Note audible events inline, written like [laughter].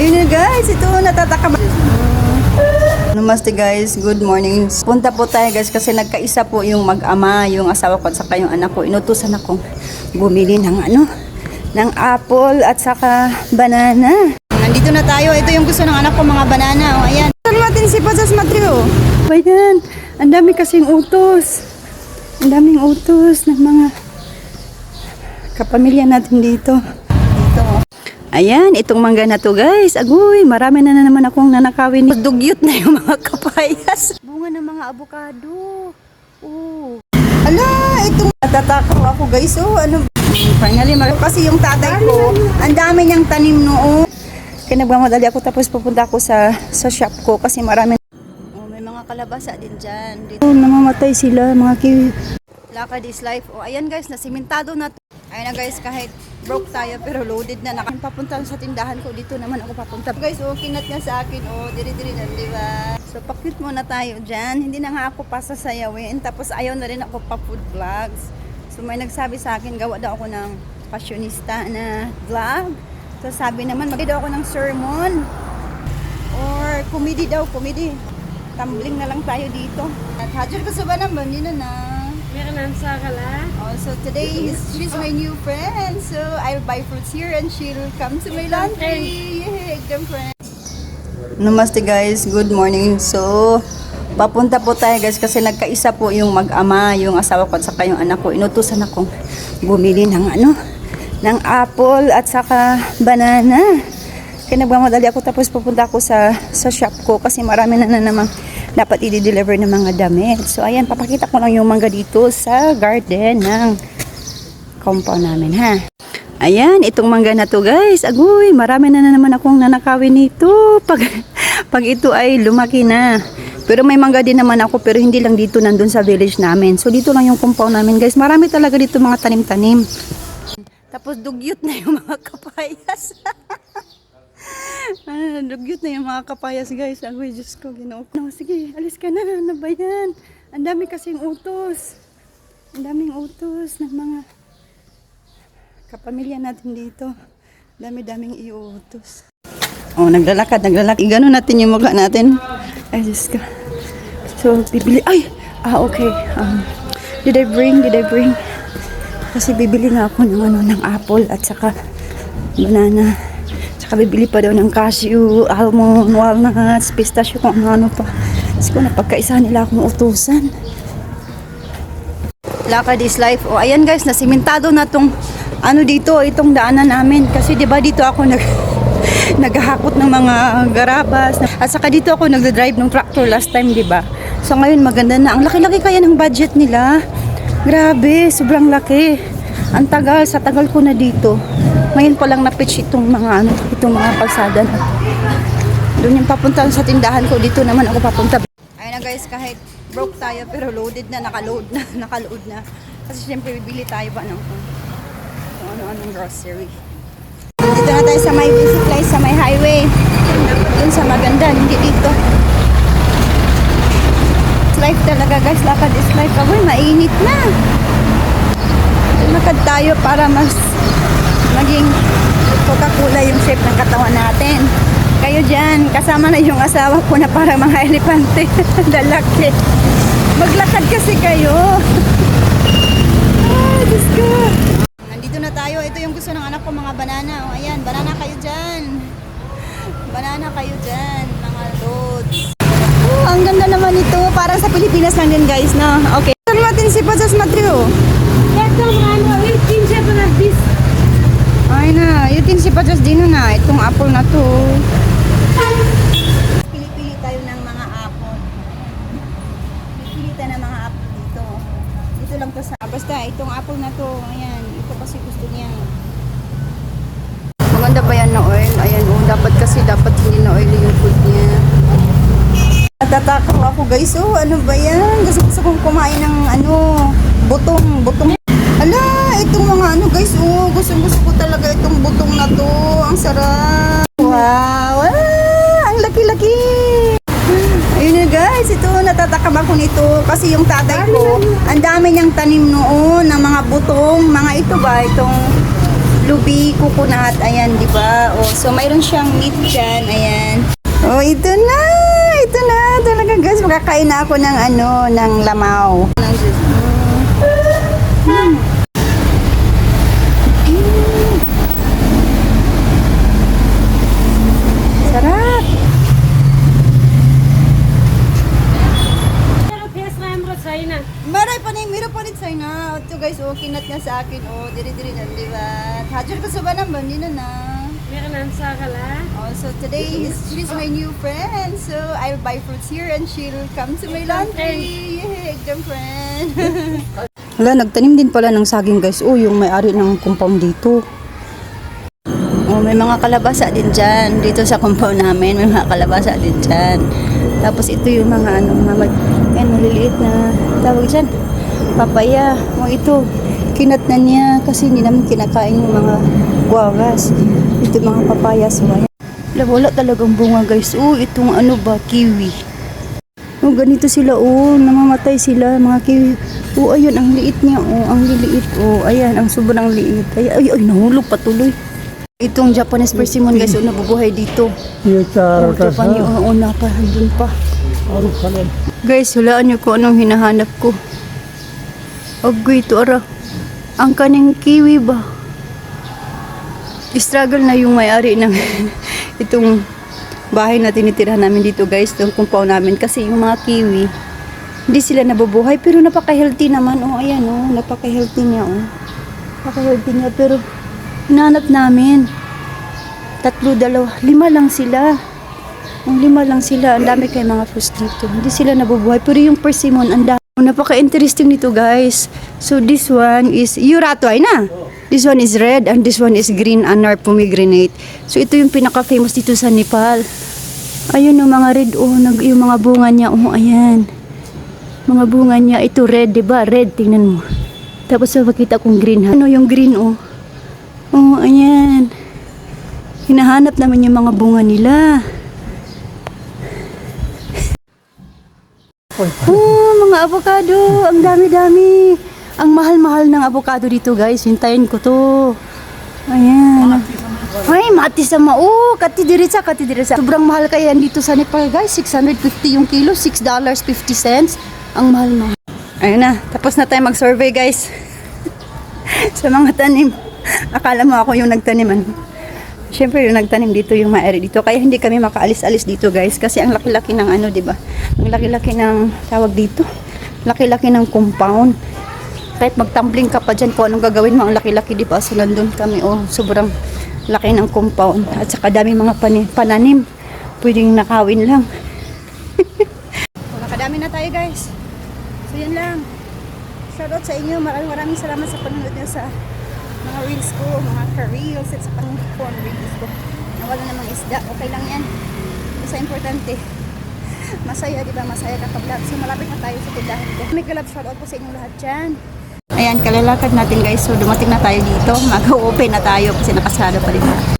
Ayun na guys, ito natatakam. Namaste guys, good morning. Punta po tayo guys kasi nagkaisa po yung mag-ama, yung asawa ko at saka yung anak ko. Inutusan akong bumili ng ano, ng apple at saka banana. Nandito na tayo. Ito yung gusto ng anak ko, mga banana. O, ayan. Saan natin si Pasas Matrio? Ayan. Ang dami kasing utos. Ang daming utos ng mga kapamilya natin dito. Dito. Ayan, itong mangga na to guys. Agoy, marami na, na naman akong nanakawin. Dugyot na yung mga kapayas. [laughs] Bunga ng mga avocado. Oh. Ala, itong natatakot ako guys. Oh, ano Finally, mar- kasi yung tatay ko, ang dami niyang tanim noon. Kaya nagmamadali ako tapos pupunta ako sa sa shop ko kasi marami Oh, may mga kalabasa din dyan. Dito. Oh, namamatay sila, mga kiwi. Lakad is life. O, ayan guys, nasimentado na to. Ayan na guys, kahit broke tayo pero loaded na. Naka papunta sa tindahan ko. Dito naman ako papunta. Guys, oh, kinat niya sa akin. Oh, diri-diri na, di ba? So, pakit muna tayo dyan. Hindi na nga ako pasasayawin. Tapos, ayaw na rin ako pa food vlogs. So, may nagsabi sa akin, gawa daw ako ng fashionista na vlog. So, sabi naman, mag ako ng sermon. Or, comedy daw, comedy. Tumbling na lang tayo dito. At hajar ko sa ba naman, yun na na. Meron ang sakala. Oh, so today is, she's my new friend. So I'll buy fruits here and she'll come to my laundry. Yay, egg friend. Namaste guys, good morning. So, papunta po tayo guys kasi nagkaisa po yung mag-ama, yung asawa ko at saka yung anak ko. Inutusan akong bumili ng ano, ng apple at saka banana. Kaya nagmamadali ako tapos pupunta ako sa, sa shop ko kasi marami na na naman dapat i-deliver ng mga damit. So ayan, papakita ko lang yung mangga dito sa garden ng compound namin ha. Ayan, itong mangga na to guys. Agoy, marami na, na naman akong nanakawin nito [laughs] pag, pag ito ay lumaki na. Pero may mangga din naman ako pero hindi lang dito nandun sa village namin. So dito lang yung compound namin guys. Marami talaga dito mga tanim-tanim. Tapos dugyot na yung mga [laughs] kapayas. Ah, dugyot na yung mga kapayas guys. Agoy, Diyos ko, ginoo. No, sige, alis ka na. Ano ba yan? Ang dami kasing utos. Ang daming utos ng mga kapamilya natin dito. Dami-daming iuutos. Oh, naglalakad, naglalakad. Igano natin yung mukha natin. Ay, Diyos ko. So, bibili. Ay! Ah, okay. Um, did I bring? Did I bring? Kasi bibili nga ako ng ano, ng apple at saka banana. Saka bibili pa daw ng cashew, almond, walnuts, pistachio, kung ano pa. Kasi kung napagkaisa nila akong utusan. Lakad is life. O ayan guys, nasimentado na tong ano dito, itong daanan namin. Kasi 'di ba dito ako nag [laughs] naghahakot ng mga garabas. At saka dito ako nagda-drive ng tractor last time, 'di ba? So ngayon maganda na. Ang laki-laki kaya ng budget nila. Grabe, sobrang laki. Ang tagal, sa tagal ko na dito. Ngayon pa lang na-pitch itong mga ano, itong mga kalsada na. Doon yung papunta sa tindahan ko, dito naman ako papunta. Ayun na guys, kahit broke tayo pero loaded na, nakaload na, [laughs] nakaload na. Kasi syempre bibili tayo ba ng kung, ano-anong grocery. Dito na tayo sa may place, sa may highway. Doon sa maganda, hindi dito. It's life talaga guys, lakad is life. Aboy, mainit na. Lakad tayo para mas maging Coca-Cola yung shape ng katawan natin. Kayo dyan, kasama na yung asawa ko na para mga [laughs] elepante. Dalaki. Maglakad kasi kayo. ah, Diyos ko. Nandito na tayo. Ito yung gusto ng anak ko, mga banana. O, ayan, banana kayo dyan. Banana kayo dyan, mga loads. Oh, ang ganda naman ito. Parang sa Pilipinas lang din, guys, no? Okay. Saan natin si Pasas Matrio? Ito ano, 18 siya pa bis. Ay na, yun din si Patas Dino na. Itong apple na to. Pili-pili tayo ng mga apple. Pili tayo ng mga apple dito. Dito lang to sa... Basta, itong apple na to. Ayan, ito kasi gusto niya. Maganda ba yan na oil? Ayan, oh, dapat kasi dapat hindi na oily yung food niya. Natatakaw ako guys, oh, ano ba yan? Gusto, gusto kong kumain ng ano, butong, butong. Ala, itong mga ano guys, oh, gusto gusto ko talaga itong butong na to. Ang sarap. Wow, ah, ang laki-laki. Ayun na guys, ito natatakam ako nito kasi yung tatay ko, ang dami niyang tanim noon ng mga butong, mga ito ba, itong lubi, coconut, ayan, di ba? Oh, so mayroon siyang meat dyan, ayan. Oh, ito na! Ito na! Talaga guys, makakain na ako ng ano, ng lamaw. Ng juice. Mm. Mm. Mm. Sarap! Pero PS na yung sa'yo na. Maray pa na meron pa rin sa'yo na. Ito guys, oh, kinat niya sa akin. Oh, diri-diri na, di ba? Hajar ko sa banang ba? Hindi na na. Meron na sa kala. Oh, so today is she's my new friend. So I'll buy fruits here and she'll come to my laundry. Yay, exam friend. [laughs] Wala, nagtanim din pala ng saging guys. Oh, yung may-ari ng compound dito. Oh, may mga kalabasa din dyan. Dito sa compound namin, may mga kalabasa din dyan. Tapos ito yung mga ano, mga maliliit na tawag dyan. Papaya. O ito. Kinat na niya kasi hindi naman kinakain yung mga guagas ito mga papaya so wala, wala talagang bunga guys. Oh itong ano ba? Kiwi. Oh ganito sila oh namamatay sila mga kiwi. Oh ayun ang liit niya oh ang liliit oh ayan ang subo sobrang liit. Ay ay, ay nahulog patuloy itong Japanese persimmon guys oh nabubuhay dito. Yung oh, Japan yung oh, una pa. Guys, hulaan niyo ko anong hinahanap ko. Aggoy to ara. Ang kaning kiwi ba? Struggle na yung may-ari ng [laughs] itong bahay na tinitira namin dito guys, itong compound namin. Kasi yung mga kiwi, hindi sila nabubuhay pero napaka-healthy naman. Oh, ayan oh, napaka-healthy niya oh. Napaka-healthy niya pero hinanap namin. Tatlo, dalawa, lima lang sila. Ang lima lang sila, ang dami kay mga fruits dito. Hindi sila nabubuhay. Pero yung persimmon, ang dami. Napaka-interesting nito guys. So this one is, Uratoy na. This one is red and this one is green anar pomegranate. So ito yung pinaka-famous dito sa Nepal. Ayun yung mga red, oh, nag, yung mga bunga niya, oh, ayan. Mga bunga niya, ito red, di ba? Red, tingnan mo. Tapos makita kong green, ha? ano yung green, oh. Oh, ayan. Hinahanap naman yung mga bunga nila. Oh, mga avocado. Ang dami-dami. Ang mahal-mahal ng avocado dito, guys. Hintayin ko to. Ayan. Ay, mati sa mao. Kati diretsa, kati diretsa. Sobrang mahal kaya dito sa Nepal, guys. 650 yung kilo. $6.50. Ang mahal-mahal. Ayun na. Tapos na tayo mag-survey, guys. [laughs] sa mga tanim. Akala mo ako yung nagtanim, ano? Siyempre, nagtanim dito, yung maaari dito. Kaya hindi kami makaalis-alis dito, guys. Kasi ang laki-laki ng ano, di ba? Ang laki-laki ng tawag dito. Laki-laki ng compound. Kahit magtumbling ka pa dyan, kung anong gagawin mo, ang laki-laki, di ba? So, nandun kami, oh, sobrang laki ng compound. At saka dami mga pani- pananim. Pwedeng nakawin lang. [laughs] Nakadami na tayo, guys. So, yun lang. Shoutout sa inyo. Maraming maraming salamat sa panonood niyo sa mga reels ko, mga ka-reels at sa pang-phone reels ko. Nawala namang isda. Okay lang yan. Basta importante. [laughs] Masaya, di ba? Masaya kapag vlog. So, malapit na tayo sa tindahan ko. May galab shoutout po sa inyo lahat dyan. Ayan, kalalakad natin guys. So, dumating na tayo dito. Mag-open na tayo kasi nakasado pa rin.